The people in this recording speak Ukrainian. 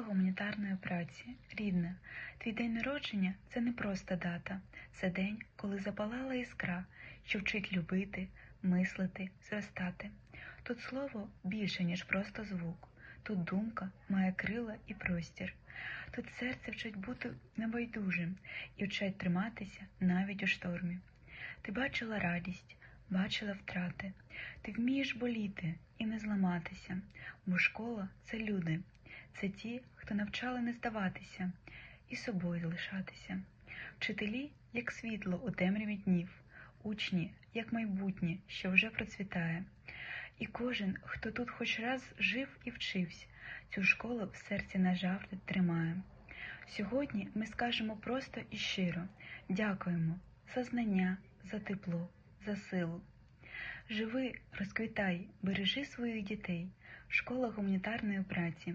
Школа гуманітарної праці. Рідна, твій день народження це не просто дата. Це день, коли запалала іскра, що вчить любити, мислити, зростати. Тут слово більше, ніж просто звук. Тут думка має крила і простір. Тут серце вчить бути небайдужим і вчить триматися навіть у штормі. Ти бачила радість, бачила втрати. Ти вмієш боліти і не зламатися, бо школа це люди, це ті, хто навчали не здаватися і собою залишатися. Вчителі, як світло у темряві днів, учні, як майбутнє, що вже процвітає. І кожен, хто тут хоч раз жив і вчився, цю школу в серці назавжди тримає. Сьогодні ми скажемо просто і щиро дякуємо за знання, за тепло, за силу. Живи, розквітай, бережи своїх дітей. Школа гуманітарної праці.